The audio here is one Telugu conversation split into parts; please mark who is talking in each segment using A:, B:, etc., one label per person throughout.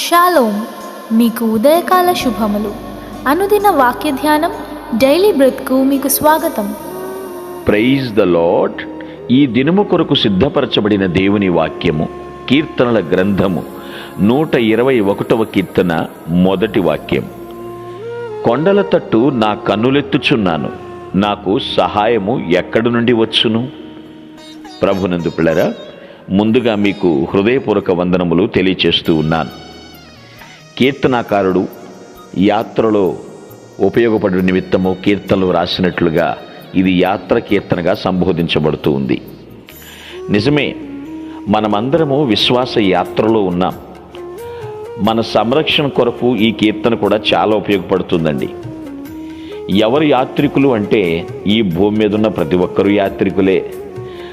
A: షాలోమ్ మీకు ఉదయకాల శుభములు. అనుదిన వాక్య ధ్యానం డైలీ బ్రత్కు మీకు స్వాగతం.
B: ప్రైజ్ ద లాడ్ ఈ దినము కొరకు సిద్ధపరచబడిన దేవుని వాక్యము కీర్తనల గ్రంథము నూట ఇరవై ఒకటవ కీర్తన మొదటి వాక్యం. కొండల తట్టు నా కన్నులెత్తుచున్నాను నాకు సహాయము ఎక్కడి నుండి వచ్చును? ప్రభునందు పిల్లరా ముందుగా మీకు హృదయపూర్వక వందనములు తెలియచేస్తూ ఉన్నాను. కీర్తనాకారుడు యాత్రలో ఉపయోగపడే నిమిత్తము కీర్తనలు రాసినట్లుగా ఇది యాత్ర కీర్తనగా సంబోధించబడుతూ ఉంది. నిజమే మనమందరము విశ్వాస యాత్రలో ఉన్నాం. మన సంరక్షణ కొరకు ఈ కీర్తన కూడా చాలా ఉపయోగపడుతుందండి. ఎవరు యాత్రికులు అంటే ఈ భూమి మీద ఉన్న ప్రతి ఒక్కరూ యాత్రికులే.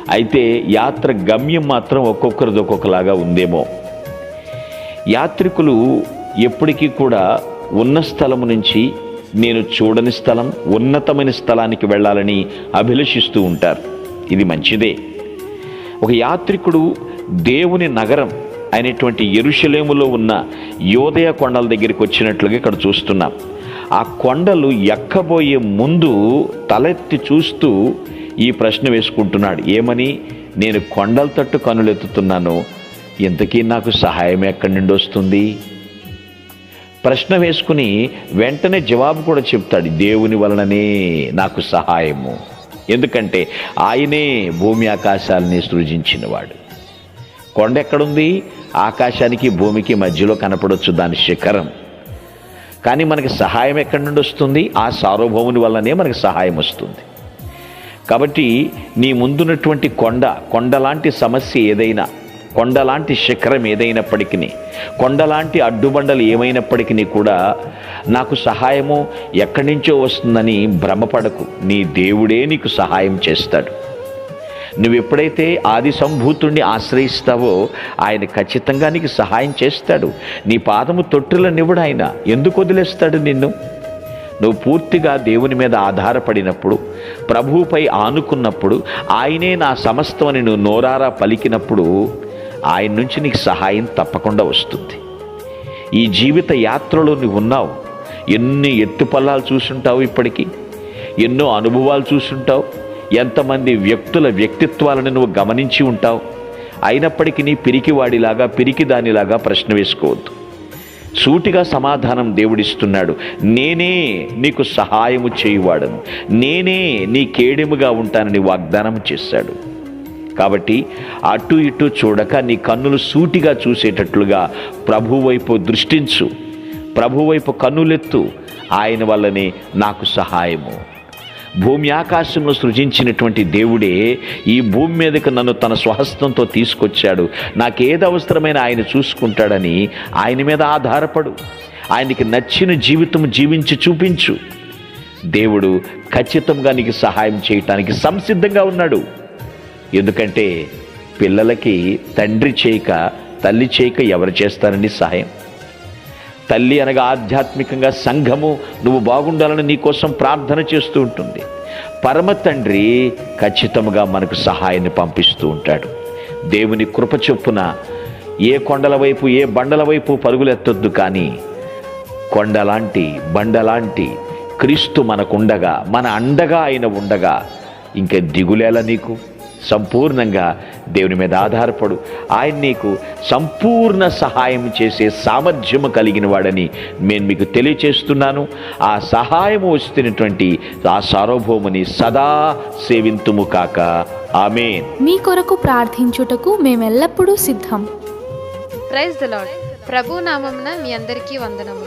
B: అయితే యాత్ర గమ్యం మాత్రం ఒక్కొక్కరిది ఒక్కొక్కలాగా ఉందేమో. యాత్రికులు ఎప్పటికీ కూడా ఉన్న స్థలము నుంచి నేను చూడని స్థలం ఉన్నతమైన స్థలానికి వెళ్ళాలని అభిలషిస్తూ ఉంటారు. ఇది మంచిదే. ఒక యాత్రికుడు దేవుని నగరం అయినటువంటి ఎరుషలేములో ఉన్న యోదయ కొండల దగ్గరికి వచ్చినట్లుగా ఇక్కడ చూస్తున్నాం. ఆ కొండలు ఎక్కబోయే ముందు తలెత్తి చూస్తూ ఈ ప్రశ్న వేసుకుంటున్నాడు. ఏమని? నేను కొండల తట్టు కనులెత్తుతున్నాను. ఇంతకీ నాకు సహాయం ఎక్కడి నుండి వస్తుంది? ప్రశ్న వేసుకుని వెంటనే జవాబు కూడా చెప్తాడు దేవుని వలననే నాకు సహాయము. ఎందుకంటే ఆయనే భూమి ఆకాశాలని సృజించినవాడు. కొండ ఎక్కడుంది? ఆకాశానికి భూమికి మధ్యలో కనపడవచ్చు దాని శిఖరం. కానీ మనకి సహాయం ఎక్కడి నుండి వస్తుంది? ఆ సార్వభౌముని వల్లనే మనకి సహాయం వస్తుంది. కాబట్టి నీ ముందున్నటువంటి కొండ కొండలాంటి సమస్య ఏదైనా కొండలాంటి శిఖరం ఏదైనప్పటికీ కొండలాంటి అడ్డుబండలు ఏమైనప్పటికీ కూడా నాకు సహాయము ఎక్కడి నుంచో వస్తుందని భ్రమపడకు. నీ దేవుడే నీకు సహాయం చేస్తాడు. నువ్వు ఎప్పుడైతే ఆది సంభూతుణ్ణి ఆశ్రయిస్తావో ఆయన ఖచ్చితంగా నీకు సహాయం చేస్తాడు. నీ పాదము తొట్టులనివ్వడు ఆయన. ఎందుకు వదిలేస్తాడు నిన్ను? నువ్వు పూర్తిగా దేవుని మీద ఆధారపడినప్పుడు ప్రభువుపై ఆనుకున్నప్పుడు ఆయనే నా సమస్తమని నువ్వు నోరారా పలికినప్పుడు ఆయన నుంచి నీకు సహాయం తప్పకుండా వస్తుంది. ఈ జీవిత యాత్రలో నువ్వు ఉన్నావు ఎన్ని ఎత్తుపల్లాలు చూసుంటావు ఇప్పటికీ? ఎన్నో అనుభవాలు చూసుంటావు. ఎంతమంది వ్యక్తుల వ్యక్తిత్వాలను నువ్వు గమనించి ఉంటావు. అయినప్పటికీ నీ పిరికివాడిలాగా పిరికిదానిలాగా ప్రశ్న వేసుకోవద్దు. సూటిగా సమాధానం దేవుడిస్తున్నాడు. నేనే నీకు సహాయము చేయువాడను. నేనే నీ కేడెముగా ఉంటానని వాగ్దానం చేశాడు. కాబట్టి అటు ఇటు చూడక నీ కన్నులు సూటిగా చూసేటట్లుగా ప్రభు వైపు దృష్టించు. ప్రభు వైపు కన్నులెత్తు. ఆయన వల్లనే నాకు సహాయము. భూమి ఆకాశంలో సృజించినటువంటి దేవుడే ఈ భూమి మీదకి నన్ను తన స్వహస్తంతో తీసుకొచ్చాడు. నాకేది అవసరమైన ఆయన చూసుకుంటాడని ఆయన మీద ఆధారపడు. ఆయనకి నచ్చిన జీవితం జీవించి చూపించు. దేవుడు ఖచ్చితంగా నీకు సహాయం చేయటానికి సంసిద్ధంగా ఉన్నాడు. ఎందుకంటే పిల్లలకి తండ్రి చేయక తల్లి చేయక ఎవరు చేస్తారండి సహాయం? తల్లి అనగా ఆధ్యాత్మికంగా సంఘము నువ్వు బాగుండాలని నీకోసం ప్రార్థన చేస్తూ ఉంటుంది. పరమ తండ్రి ఖచ్చితంగా మనకు సహాయాన్ని పంపిస్తూ ఉంటాడు. దేవుని కృప చొప్పున ఏ కొండల వైపు ఏ బండల వైపు పరుగులెత్తొద్దు కానీ కొండలాంటి బండలాంటి క్రీస్తు మనకుండగా మన అండగా ఆయన ఉండగా ఇంకా దిగులేలా నీకు? సంపూర్ణంగా దేవుని మీద ఆధారపడు. ఆయన నీకు సంపూర్ణ సహాయం చేసే సామర్థ్యము కలిగిన వాడని నేను మీకు తెలియచేస్తున్నాను. ఆ సహాయము వస్తున్నటువంటి ఆ సార్వభౌముని సదా సేవింతుము కాక. ఆమెన్.
A: మీ కొరకు ప్రార్థించుటకు మేమెల్లప్పుడూ సిద్ధం.
C: ప్రైజ్ ద ప్రభు నామమున మీ అందరికీ వందనములు.